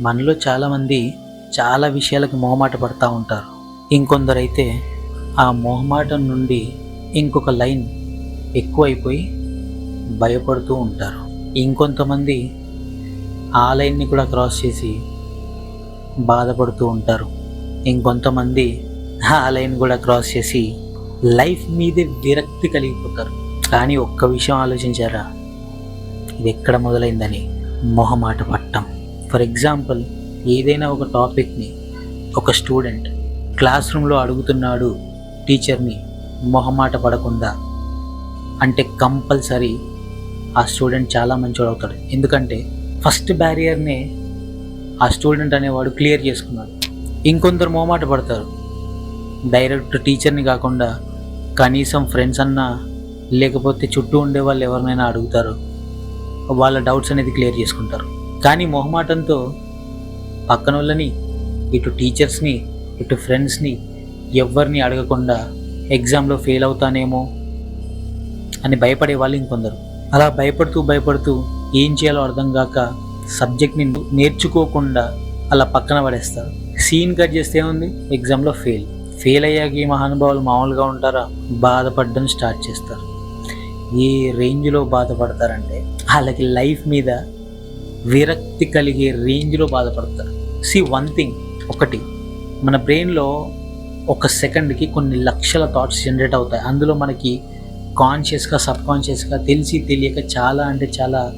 మనలో చాలామంది చాలా విషయాలకు మొహమాట పడుతూ ఉంటారు. ఇంకొందరైతే ఆ మొహమాటం నుండి ఇంకొక లైన్ ఎక్కువైపోయి భయపడుతూ ఉంటారు. ఇంకొంతమంది ఆ లైన్ని కూడా క్రాస్ చేసి బాధపడుతూ ఉంటారు. ఇంకొంతమంది ఆ లైన్ కూడా క్రాస్ చేసి లైఫ్ మీదే విరక్తి కలిగిపోతారు. కానీ ఒక్క విషయం ఆలోచించారా? ఇది ఎక్కడ మొదలైందని మొహమాట పట్టం. ఫర్ ఎగ్జాంపుల్ ఏదైనా ఒక టాపిక్ని ఒక స్టూడెంట్ క్లాస్ రూమ్లో అడుగుతున్నాడు టీచర్ని మొహమాట పడకుండా. అంటే కంపల్సరీ ఆ స్టూడెంట్ చాలా మంచివాడు అవుతాడు. ఎందుకంటే ఫస్ట్ బ్యారియర్నే ఆ స్టూడెంట్ అనేవాడు క్లియర్ చేసుకున్నాడు. ఇంకొందరు మొహమాట పడతారు. డైరెక్ట్ టీచర్ని కాకుండా కనీసం ఫ్రెండ్స్ అన్నా లేకపోతే చుట్టూ ఉండే వాళ్ళు ఎవరినైనా అడుగుతారు వాళ్ళ డౌట్స్ అనేది క్లియర్ చేసుకుంటారు. కానీ మొహమాటంతో పక్కన వాళ్ళని ఇటు టీచర్స్ని ఇటు ఫ్రెండ్స్ని ఎవరిని అడగకుండా ఎగ్జామ్లో ఫెయిల్ అవుతానేమో అని భయపడే వాళ్ళు ఇంకొందరు. అలా భయపడుతూ భయపడుతూ ఏం చేయాలో అర్థం కాక సబ్జెక్ట్ని నేర్చుకోకుండా అలా పక్కన పడేస్తారు సీన్ కట్ చేస్తే ఏముంది? ఎగ్జామ్లో ఫెయిల్. ఫెయిల్ అయ్యాక ఈ మహానుభావులు మామూలుగా ఉంటారా? బాధపడడం స్టార్ట్ చేస్తారు. ఏ రేంజ్లో బాధపడతారంటే వాళ్ళకి లైఫ్ మీద విరక్తి కలిగే రేంజ్లో బాధపడతారు. సి వన్ థింగ్ ఒకటి మన బ్రెయిన్లో ఒక సెకండ్కి కొన్ని లక్షల థాట్స్ జనరేట్ అవుతాయి. అందులో మనకి కాన్షియస్గా సబ్ కాన్షియస్గా తెలిసి తెలియక చాలా అంటే చాలా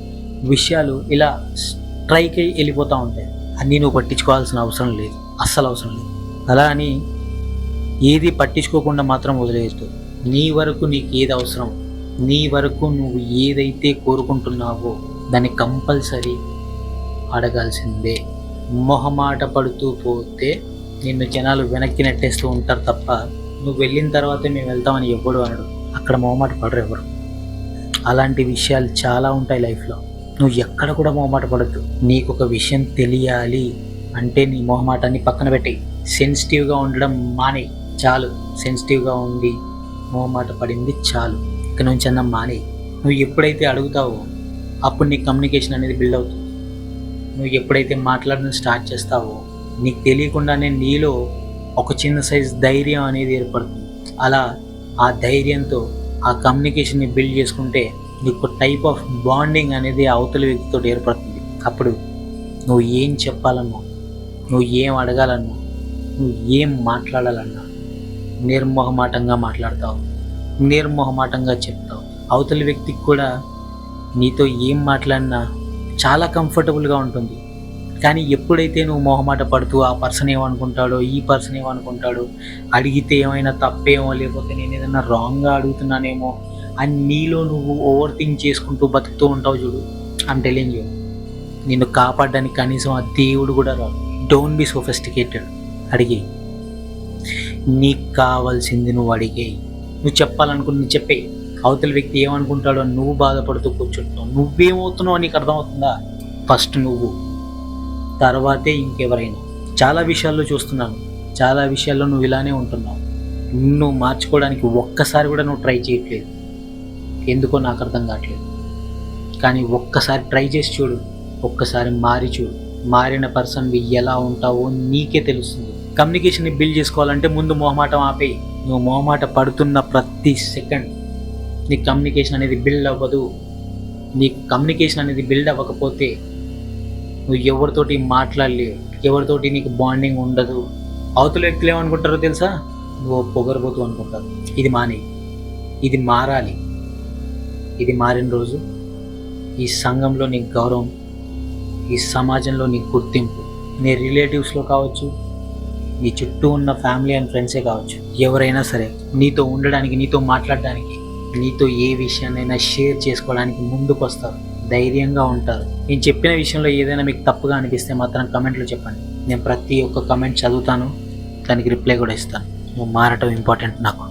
విషయాలు ఇలా స్ట్రైక్ అయ్యి వెళ్ళిపోతూ ఉంటాయి. అన్నీ నువ్వు పట్టించుకోవాల్సిన అవసరం లేదు. అస్సలు అవసరం లేదు. అలా అని ఏది పట్టించుకోకుండా మాత్రం వదిలేయద్దు. నీ వరకు నీకు ఏది అవసరం? నీ వరకు నువ్వు ఏదైతే కోరుకుంటున్నావో దాన్ని కంపల్సరీ అడగాల్సిందే. మొహమాట పడుతూ పోతే నిన్ను జనాలు వెనక్కి నెట్టేస్తూ ఉంటారు తప్ప నువ్వు వెళ్ళిన తర్వాతే మేము వెళ్తామని ఎవ్వడు అనడు. అక్కడ మొహమాట పడరు ఎవరు. అలాంటి విషయాలు చాలా ఉంటాయి లైఫ్లో. నువ్వు ఎక్కడ కూడా మొహమాట పడద్దు. నీకు ఒక విషయం తెలియాలి అంటే నీ మొహమాటాన్ని పక్కన పెట్టి సెన్సిటివ్గా ఉండడం మానే చాలు. సెన్సిటివ్గా ఉండి మొహమాట పడింది చాలు. ఇక నుంచి అన్న మానే నువ్వు ఎప్పుడైతే అడుగుతావో అప్పుడు నీ కమ్యూనికేషన్ అనేది బిల్డ్ అవుతుంది. నువ్వు ఎప్పుడైతే మాట్లాడడం స్టార్ట్ చేస్తావో నీకు తెలియకుండానే నీలో ఒక చిన్న సైజ్ ధైర్యం అనేది ఏర్పడుతుంది. అలా ఆ ధైర్యంతో ఆ కమ్యూనికేషన్ని బిల్డ్ చేసుకుంటే నీకు టైప్ ఆఫ్ బాండింగ్ అనేది అవతల వ్యక్తితో ఏర్పడుతుంది. అప్పుడు నువ్వు ఏం చెప్పాలన్నా నువ్వు ఏం అడగాలన్నా నువ్వు ఏం మాట్లాడాలన్నా నిర్మోహమాటంగా మాట్లాడతావు నిర్మోహమాటంగా చెప్తావు. అవతలి వ్యక్తికి కూడా నీతో ఏం మాట్లాడినా చాలా కంఫర్టబుల్గా ఉంటుంది. కానీ ఎప్పుడైతే నువ్వు మొహమాట పడుతూ ఆ పర్సన్ ఏమనుకుంటాడో ఈ పర్సన్ ఏమనుకుంటాడో అడిగితే ఏమైనా తప్పేమో లేకపోతే నేను ఏదైనా రాంగ్గా అడుగుతున్నానేమో అని నీలో నువ్వు ఓవర్ థింక్ చేసుకుంటూ బతుకుతూ ఉంటావు చూడు. ఐమ్ టెలింగ్ యూ నిన్ను కాపాడడానికి కనీసం ఆ దేవుడు కూడా రాదు డోంట్ బి సోఫెస్టికేటెడ్ అడిగే. నీకు కావాల్సింది నువ్వు అడిగేయి నువ్వు చెప్పాలనుకుని చెప్పే. అవతల వ్యక్తి ఏమనుకుంటాడో నువ్వు బాధపడుతూ కూర్చుంటావు నువ్వేమవుతున్నావు నీకు అర్థమవుతుందా? ఫస్ట్ నువ్వు. తర్వాతే ఇంకెవరైనా. చాలా విషయాల్లో చూస్తున్నాను. చాలా విషయాల్లో నువ్వు ఇలానే ఉంటున్నావు. నువ్వు మార్చుకోవడానికి ఒక్కసారి కూడా నువ్వు ట్రై చేయట్లేదు. ఎందుకో నాకు అర్థం కావట్లేదు. కానీ ఒక్కసారి ట్రై చేసి చూడు. ఒక్కసారి మారి చూడు. మారిన పర్సన్ ఎలా ఉంటావో నీకే తెలుస్తుంది. కమ్యూనికేషన్ని బిల్డ్ చేసుకోవాలంటే ముందు మొహమాటం ఆపేయి. నువ్వు మొహమాట పడుతున్న ప్రతి సెకండ్. నీ కమ్యూనికేషన్ అనేది బిల్డ్ అవ్వదు. నీ కమ్యూనికేషన్ అనేది బిల్డ్ అవ్వకపోతే నువ్వు ఎవరితోటి మాట్లాడలేవు ఎవరితోటి నీకు బాండింగ్ ఉండదు. అవతల వ్యక్తులు ఏమనుకుంటారో తెలుసా? నువ్వు పొగరబోతు అనుకుంటారు. ఇది మానే ఇది మారాలి. ఇది మారిన రోజు ఈ సంఘంలో నీ గౌరవం ఈ సమాజంలో నీ గుర్తింపు నీ రిలేటివ్స్లో కావచ్చు నీ చుట్టూ ఉన్న ఫ్యామిలీ అండ్ ఫ్రెండ్సే కావచ్చు ఎవరైనా సరే నీతో ఉండడానికి నీతో మాట్లాడడానికి నీతో ఏ విషయాన్నైనా షేర్ చేసుకోవడానికి ముందుకు వస్తారు ధైర్యంగా ఉంటారు. నేను చెప్పిన విషయంలో ఏదైనా మీకు తప్పుగా అనిపిస్తే మాత్రం కమెంట్లో చెప్పండి. నేను ప్రతి ఒక్క కమెంట్ చదువుతాను. దానికి రిప్లై కూడా ఇస్తాను. నువ్వు మారటం ఇంపార్టెంట్ నాకు.